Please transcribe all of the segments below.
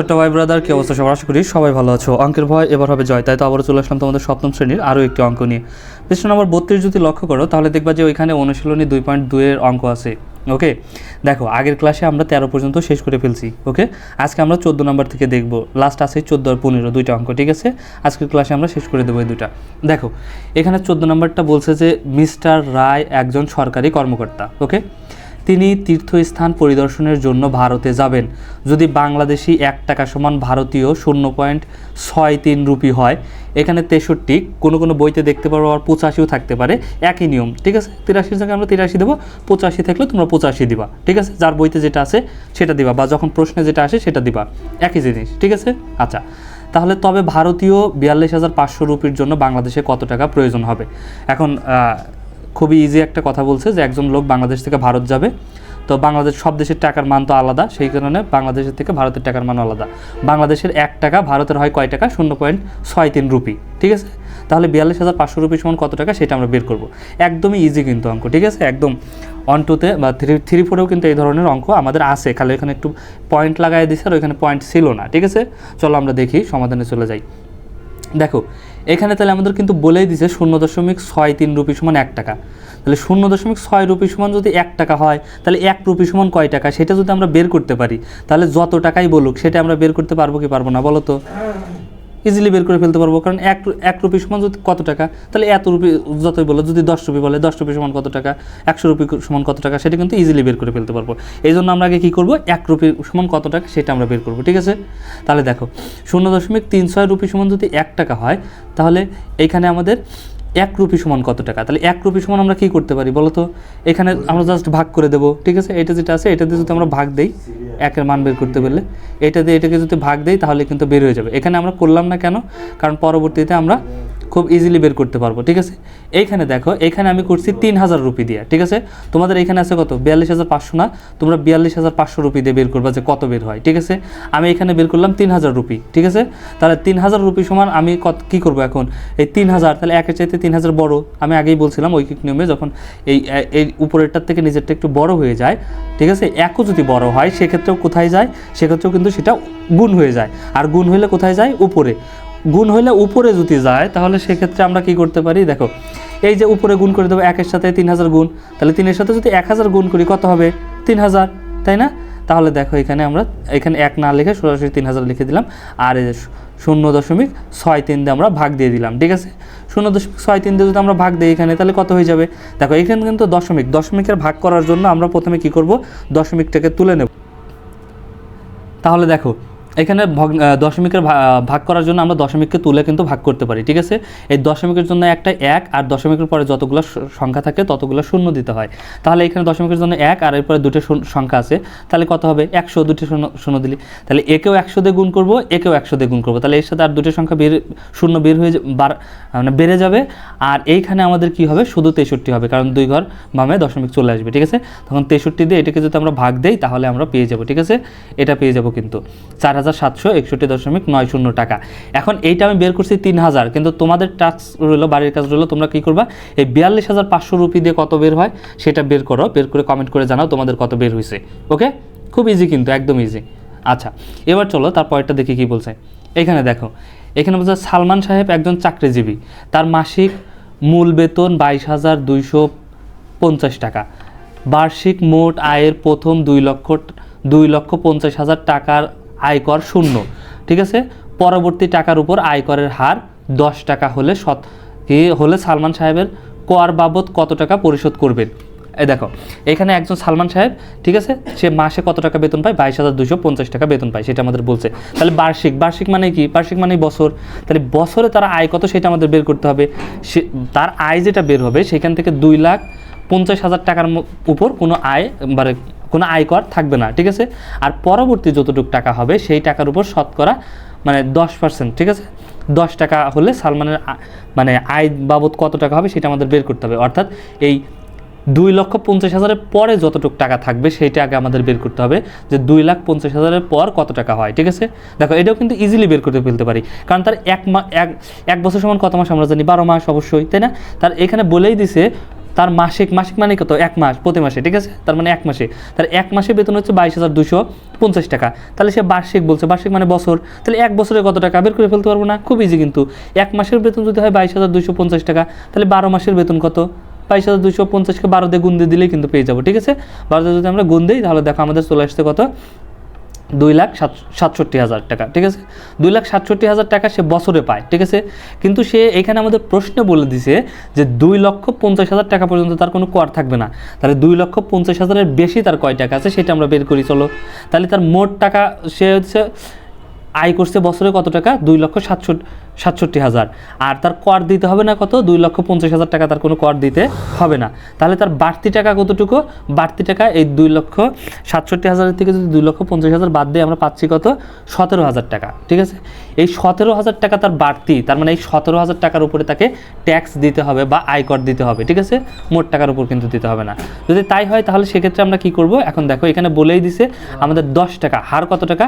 ছোট্ট ভাই ব্রাদার কি অবস্থা সবার? আশা করি সবাই ভালো আছো। অঙ্কের ভয় এবার হবে জয়। তাই তো আবারও চলে আসলাম তোমাদের সপ্তম শ্রেণির আরও একটি অঙ্ক নিয়ে। পৃষ্ঠ নম্বর বত্রিশ যদি লক্ষ্য করো, তাহলে দেখবা যে ওইখানে অনুশীলনী দুই পয়েন্ট দুইয়ের অঙ্ক আছে। ওকে দেখো, আগের ক্লাসে আমরা তেরো পর্যন্ত শেষ করে ফেলছি। ওকে আজকে আমরা চোদ্দ নম্বর থেকে দেখব। লাস্ট আছে চোদ্দ আর পনেরো, দুইটা অঙ্ক, ঠিক আছে? আজকের ক্লাসে আমরা শেষ করে দেবো এই দুইটা। দেখো, এখানে চোদ্দ নম্বরটা বলছে যে মিস্টার রায় একজন সরকারি কর্মকর্তা। ওকে তিনি তীর্থস্থান পরিদর্শনের জন্য ভারতে যাবেন। যদি বাংলাদেশি এক টাকা সমান ভারতীয় শূন্য পয়েন্ট ছয় তিন রুপি হয়, এখানে তেষট্টি, কোনো কোনো বইতে দেখতে পারো আর পঁচাশিও থাকতে পারে। একই নিয়ম, ঠিক আছে? তিরাশির জায়গায় আমরা তিরাশি দেবো, পঁচাশি থাকলে তোমরা পঁচাশি দিবা, ঠিক আছে? যার বইতে যেটা আছে সেটা দিবা, বা যখন প্রশ্নে যেটা আসে সেটা দিবা। একই জিনিস, ঠিক আছে? আচ্ছা তাহলে তবে ভারতীয় বিয়াল্লিশ হাজার পাঁচশো রুপির জন্য বাংলাদেশে কত টাকা প্রয়োজন হবে? এখন খুবই ইজি একটা কথা বলছে যে একজন লোক বাংলাদেশ থেকে ভারত যাবে। তো বাংলাদেশ সব দেশের টাকার মান তো আলাদা, সেই কারণে বাংলাদেশের থেকে ভারতের টাকার মান আলাদা। বাংলাদেশের এক টাকা, ভারতের হয় কয় টাকা? শূন্য পয়েন্ট ছয় তিন রুপি, ঠিক আছে? তাহলে বিয়াল্লিশ হাজার পাঁচশো রুপি সমান কত টাকা সেটা আমরা বের করব। একদমই ইজি কিন্তু অঙ্ক, ঠিক আছে? একদম ওয়ান টুতে বা থ্রি থ্রি ফোরেও কিন্তু এই ধরনের অঙ্ক আমাদের আছে। খালি এখানে একটু পয়েন্ট লাগাই দিছে আর ওইখানে পয়েন্ট ছিল না, ঠিক আছে? চলো আমরা দেখি, সমাধানে চলে যাই। দেখো, এখানে তাহলে আমাদের কিন্তু বলেই দিছে শূন্য দশমিক ছয় তিন রুপি সমান এক টাকা। তাহলে শূন্য দশমিক ছয় রুপি সমান যদি এক টাকা হয়, তাহলে এক রুপি সমান কয় টাকা? সেটা যদি আমরা বের করতে পারি, তাহলে যত টাকাই বলুক, সেটা আমরা বের করতে পারব কি পারব না, বলো তো? ইজিলি বের করে ফেলতে পারব। কারণ এক এক রুপি সমান যদি কত টাকা? তাহলে এত রুপি যতই বলো, যদি দশ রুপি বলে, দশ রুপি সমান কত টাকা? একশো রুপি সমান কত টাকা? সেটা কিন্তু ইজিলি বের করে ফেলতে পারব। এই জন্য আমরা আগে কী করব? এক রুপি সমান কত টাকা সেটা আমরা বের করব, ঠিক আছে? তাহলে দেখো, শূন্য দশমিক তিন ছয় রুপি সমান যদি এক টাকা হয়, তাহলে এইখানে আমাদের এক রুপি সমান কত টাকা? তাহলে এক রুপি সমান আমরা কি করতে পারি বলো তো এখানে আমরা জাস্ট ভাগ করে দেবো, ঠিক আছে? এটা যেটা আছে এটা দিয়ে যদি আমরা ভাগ দেই, একের মান বের করতে পারলে, এটা দিয়ে এটাকে যদি ভাগ দেই, তাহলে কিন্তু বের হয়ে যাবে। এখানে আমরা করলাম না কেন? কারণ পরবর্তীতে আমরা খুব ইজিলি বের করতে পারব, ঠিক আছে? এইখানে দেখো এখানে আমি করছি তিন হাজার রুপি দিয়ে, ঠিক আছে? তোমাদের এখানে আছে কত? বিয়াল্লিশ হাজার পাঁচশো না? তোমরা বিয়াল্লিশ হাজার পাঁচশো রুপি দিয়ে বের করবা যে কত বের হয়, ঠিক আছে? আমি এখানে বের করলাম তিন হাজার রুপি, ঠিক আছে? তাহলে তিন হাজার রুপি সমান আমি কত, কী করব এখন? এই তিন হাজার, তাহলে একের চাইতে তিন হাজার বড়। আমি আগেই বলছিলাম ঐকিক নিয়মে যখন এই এই উপরেরটার থেকে নিজেরটা একটু বড় হয়ে যায়, ঠিক আছে? একও যদি বড় হয়, সেক্ষেত্রেও কোথায় যায়? সেক্ষেত্রেও কিন্তু সেটা গুণ হয়ে যায়। আর গুণ হইলে কোথায় যায়? উপরে। গুণ হইলে উপরে যদি যায়, তাহলে সেক্ষেত্রে আমরা কি করতে পারি? দেখো, এই যে উপরে গুণ করে দেবো, একের সাথে তিন হাজার গুণ, তাহলে তিনের সাথে যদি এক হাজার গুণ করি, কত হবে? তিন হাজার তাই না? তাহলে দেখো, এখানে আমরা, এখানে এক না লিখে সরাসরি তিন হাজার লিখে দিলাম, আর এই শূন্য দশমিক ছয় তিন দিয়ে আমরা ভাগ দিয়ে দিলাম, ঠিক আছে? শূন্য দশমিক ছয় তিন দিয়ে যদি আমরা ভাগ দিই এখানে, তাহলে কত হয়ে যাবে? দেখো, এখানে কিন্তু দশমিক, দশমিকের ভাগ করার জন্য আমরা প্রথমে কি করব? দশমিকটাকে তুলে নেব। তাহলে দেখো এখানে দশমিকের ভাগ করার জন্য আমরা দশমিককে তুলে কিন্তু ভাগ করতে পারি, ঠিক আছে? এই দশমিকের জন্য একটা এক আর দশমিকের পরে যতগুলো সংখ্যা থাকে ততগুলো শূন্য দিতে হয়। তাহলে এখানে দশমিকের জন্য এক আর এরপরে দুটো সংখ্যা আছে। তাহলে কত হবে? একশো দুটো শূন্য শূন্য দিলি। তাহলে একেও একশো দিয়ে গুণ করব, একেও একশো দিয়ে গুণ করব। তাহলে এর সাথে আর দুটো সংখ্যা বের, শূন্য বের হয়ে বার মানে বেড়ে যাবে। আর এইখানে আমাদের কি হবে? শুধু তেষট্টি হবে, কারণ দুই ঘর বামে দশমিক চলে আসবে, ঠিক আছে? তখন তেষট্টি দিয়ে এটাকে যদি আমরা ভাগ দেই, তাহলে আমরা পেয়ে যাব, ঠিক আছে? এটা পেয়ে যাব কিন্তু। চার হাজার সাতশো একষট্টি দশমিক নয় শূন্য টাকা। এখন এইটা আমি বের করছি তিন হাজার, কিন্তু তোমাদের টাস্ক রইল, বাড়ির কাজ রইল, তোমরা কী করবা? এই বিয়াল্লিশ হাজার পাঁচশো রুপি দিয়ে কত বের হয়, সেটা বের করো, বের করে কমেন্ট করে জানাও তোমাদের কত বের হয়েছে ওকে? খুব ইজি কিন্তু, একদম ইজি আচ্ছা এবার চলো, তার পরেরটা দেখি কী বলছে। এখানে দেখো, এখানে বলছে সালমান সাহেব একজন চাকরিজীবী, তার মাসিক মূল বেতন বাইশ হাজার দুইশো পঞ্চাশ টাকা। বার্ষিক মোট আয়ের প্রথম দুই লক্ষ দুই লক্ষ পঞ্চাশ হাজার টাকার আয়কর শূন্য, ঠিক আছে? পরবর্তী টাকার উপর আয়করের হার দশ টাকা হলে কি হলে সালমান সাহেবের কর বাবদ কত টাকা পরিশোধ করবেন এই দেখো, এখানে একজন সালমান সাহেব, ঠিক আছে? সে মাসে কত টাকা বেতন পায়? বাইশ হাজার দুশো পঞ্চাশ টাকা বেতন পায়, সেটা আমাদের বলছে। তাহলে বার্ষিক বার্ষিক মানে কি? বার্ষিক মানে বছর। তাহলে বছরে তার আয় কত সেটা আমাদের বের করতে হবে। সে তার আয় যেটা বের হবে, সেখান থেকে দুই লাখ পঞ্চাশ হাজার টাকার উপর কোনো আয় মানে কোনো আয়কর থাকবে না, ঠিক আছে? আর পরবর্তী যতটুকু টাকা হবে, সেই টাকার উপর শতকরা মানে দশ পার্সেন্ট ঠিক আছে? দশ টাকা হলে সালমানের মানে আয় বাবদ কত টাকা হবে সেটা আমাদের বের করতে হবে। অর্থাৎ এই দুই লক্ষ পঞ্চাশ হাজারের পরে যতটুকু টাকা থাকবে, সেইটা আগে আমাদের বের করতে হবে যে দুই লাখ পঞ্চাশ হাজারের পর কত টাকা হয়, ঠিক আছে? দেখো, এটাও কিন্তু ইজিলি বের করতে ফেলতে পারি। কারণ তার এক মা, এক এক বছর সমান কত মাস আমরা জানি? বারো মাস অবশ্যই, তাই না? তার এখানে বলেই দিছে তার মাসিক মাসিক মানে কত? এক মাস, প্রতি মাসে, ঠিক আছে? তার মানে এক মাসে। তার এক মাসে বেতন হচ্ছে বাইশ হাজার দুশো পঞ্চাশ টাকা। তাহলে সে বার্ষিক বলছে, বার্ষিক মানে বছর। তাহলে এক বছরে কত টাকা? বের করে ফেলতে পারব না? খুব ইজি কিন্তু। এক মাসের বেতন যদি হয় বাইশ হাজার দুশো পঞ্চাশ টাকা, তাহলে বারো মাসের বেতন কত? বাইশ হাজার দুশো পঞ্চাশকে বারো দিয়ে গুণ দিয়ে দিলেই কিন্তু পেয়ে যাব, ঠিক আছে? বারো যদি আমরা গুণ দিই, তাহলে দেখো আমাদের চলে আসতে কত? দুই লাখ সাত সাতষট্টি হাজার টাকা, ঠিক আছে? দুই লাখ সাতষট্টি হাজার টাকা সে বছরে পায়, ঠিক আছে? কিন্তু সে এখানে আমাদের প্রশ্ন বলে দিছে যে দুই লক্ষ পঞ্চাশ হাজার টাকা পর্যন্ত তার কোনো কর থাকবে না। তাহলে দুই লক্ষ পঞ্চাশ হাজারের বেশি তার কয় টাকা আছে সেটা আমরা বের করি, চলো। তাহলে তার মোট টাকা সে হচ্ছে আয় করছে বছরে কত টাকা? দুই লক্ষ সাতষট্টি সাতষট্টি হাজার। আর তার কর দিতে হবে না কত? দুই লক্ষ পঞ্চাশ হাজার টাকা তার কোনো কর দিতে হবে না। তাহলে তার বাড়তি টাকা কতটুকু? বাড়তি টাকা এই দুই লক্ষ সাতষট্টি হাজারের থেকে যদি দুই লক্ষ পঞ্চাশ হাজার বাদ দিয়ে আমরা পাচ্ছি কত? সতেরো হাজার টাকা, ঠিক আছে? এই সতেরো হাজার টাকা তার বাড়তি, তার মানে এই সতেরো হাজার টাকার উপরে তাকে ট্যাক্স দিতে হবে বা আয়কর দিতে হবে, ঠিক আছে? মোট টাকার উপর কিন্তু দিতে হবে না। যদি তাই হয় তাহলে সেক্ষেত্রে আমরা কি করব? এখন দেখো, এখানে বলেই দিছে আমাদের দশ টাকা। হার কত টাকা?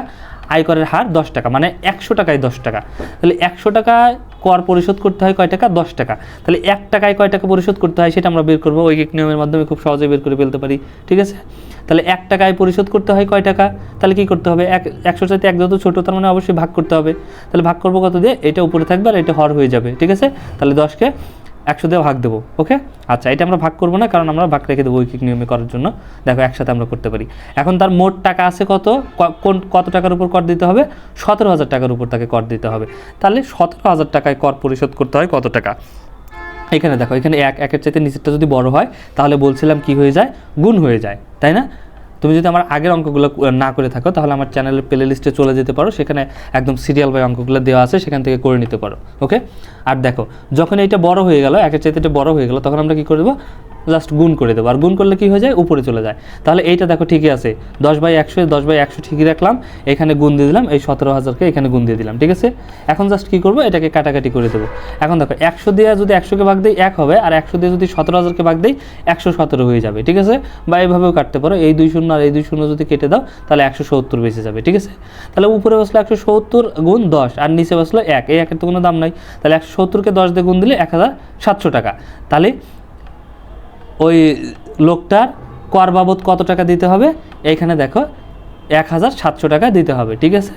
আয়করের হার দশ টাকা মানে একশো টাকায় দশ টাকা। তাহলে একশো টাকায় কর পরিশোধ করতে হয় কয় টাকা? দশ টাকা। তাহলে এক টাকায় কয় টাকা পরিশোধ করতে হয় সেটা আমরা বের করব ঐকিক নিয়মের মাধ্যমে খুব সহজে বের করে ফেলতে পারি, ঠিক আছে? তাহলে এক টাকায় পরিশোধ করতে হয় কয় টাকা? তাহলে কি করতে হবে? এক, একশোর সাথে এক যত ছোটো, তার মানে অবশ্যই ভাগ করতে হবে। তাহলে ভাগ করব কত দিয়ে? এটা উপরে থাকবে আর এটা হর হয়ে যাবে, ঠিক আছে? তাহলে দশকে একশো দিয়ে ভাগ দেবো ওকে আচ্ছা এটা আমরা ভাগ করব না, কারণ আমরা ভাগ রেখে দেবো ঐকিক নিয়মে করার জন্য। দেখো, একসাথে আমরা করতে পারি। এখন তার মোট টাকা আছে কত? কোন, কত টাকার উপর কর দিতে হবে? সতেরো হাজার টাকার উপর তাকে কর দিতে হবে। তাহলে সতেরো হাজার টাকায় কর পরিশোধ করতে হয় কত টাকা? এখানে দেখো, এখানে এক, একের চাইতে নিচেরটা যদি বড় হয়, তাহলে বলছিলাম কি হয়ে যায়? গুণ হয়ে যায়, তাই না? তুমি যদি আমার আগের অঙ্কগুলো না করে থাকো, তাহলে আমার চ্যানেলের প্লে লিস্টে চলে যেতে পারো। সেখানে একদম সিরিয়াল বাই অঙ্কগুলো দেওয়া আছে, সেখান থেকে করে নিতে পারো ওকে আর দেখো, যখন এটা বড় হয়ে গেল, একের চাইতে এটা বড় হয়ে গেল, তখন আমরা কি করে দেবো? জাস্ট গুণ করে দেবো। আর গুণ করলে কি হয়ে যায়? উপরে চলে যায়। তাহলে এইটা দেখো ঠিকই আছে। দশ বাই একশো, দশ বাই একশো ঠিকই রাখলাম। এখানে গুণ দিয়ে দিলাম, এই সতেরো হাজারকে এখানে গুণ দিয়ে দিলাম, ঠিক আছে? এখন জাস্ট কী করব? এটাকে কাটাকাটি করে দেবো। এখন দেখো, একশো দিয়ে যদি একশোকে ভাগ দিই, এক হবে। আর একশো দিয়ে যদি সতেরো হাজারকে ভাগ দিই, একশো সতেরো হয়ে যাবে, ঠিক আছে? বা এইভাবেও কাটতে পারো। এই দুই শূন্য আর এই দুই শূন্য যদি কেটে দাও, তাহলে একশো সত্তর বেঁচে যাবে, ঠিক আছে? তাহলে উপরে বসল একশো সত্তর গুণ দশ, আর নিচে বসল এক। এই একের তো কোনো দাম নাই। তাহলে একশো সত্তরকে দশ দিয়ে গুণ দিলে এক হাজার সাতশো টাকা। তাহলে ওই লোকটার কর বাবদ কত টাকা দিতে হবে? এইখানে দেখো, এক হাজার সাতশো টাকা দিতে হবে, ঠিক আছে?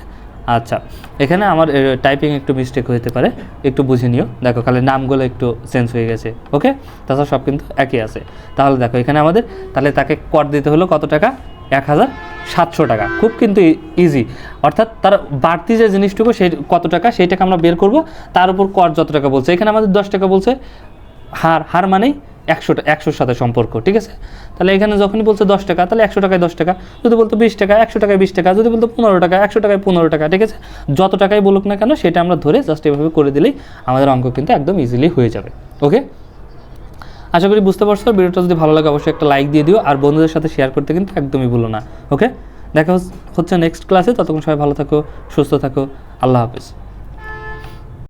আচ্ছা এখানে আমার টাইপিং একটু মিস্টেক হতে পারে, একটু বুঝে নিও। দেখো, খালি নামগুলো একটু চেঞ্জ হয়ে গেছে ওকে তাছাড়া সব কিন্তু একই আছে। তাহলে দেখো, এখানে আমাদের, তাহলে তাকে কর দিতে হলো কত টাকা? এক হাজার সাতশো টাকা। খুব কিন্তু ইজি অর্থাৎ তার বাড়তি যে জিনিসটুকু, সেই কত টাকা, সেই টাকা আমরা বের করব। তার উপর কর যত টাকা বলছে। এখানে আমাদের দশ টাকা বলছে। হার হার মানেই একশো একশোর সাথে সম্পর্ক, ঠিক আছে? তাহলে এখানে যখনই বলছে দশ টাকা, তাহলে একশো টাকায় দশ টাকা, যদি বলতো বিশ টাকা, একশো টাকায় বিশ টাকা, যদি বলতো পনেরো টাকা, একশো টাকায় পনেরো টাকা, ঠিক আছে? যত টাকাই বলুক না কেন, সেটা আমরা ধরে জাস্ট এভাবে করে দিলেই আমাদের অঙ্ক কিন্তু একদম ইজিলি হয়ে যাবে ওকে আশা করি বুঝতে পারছ ভিডিওটা যদি ভালো লাগে অবশ্যই একটা লাইক দিয়ে দিও, আর বন্ধুদের সাথে শেয়ার করতে কিন্তু একদমই ভুলো না ওকে দেখা হচ্ছে নেক্সট ক্লাসে ততক্ষণ সবাই ভালো থাকো, সুস্থ থাকো, আল্লাহ হাফেজ।